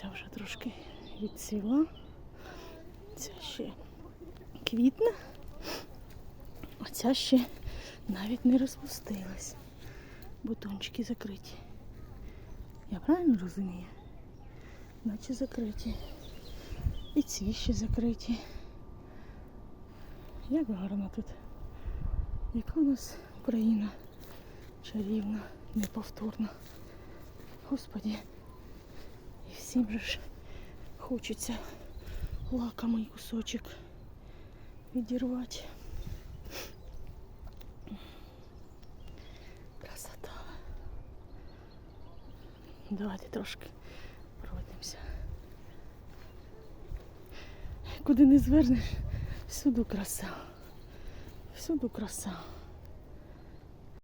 Ця вже трошки відцвіла. Ця ще квітне, а ця ще навіть не розпустилась. Бутончики закриті. Я правильно розумію? Наче закриті. І ці ще закриті. Як гарно тут. Яка у нас Україна чарівна, неповторна. Господі. І всім же ж хочеться лакомий кусочок відірвати. Красота. Давайте трошки пройдемося. Куди не звернеш, всюди краса. Всюди краса.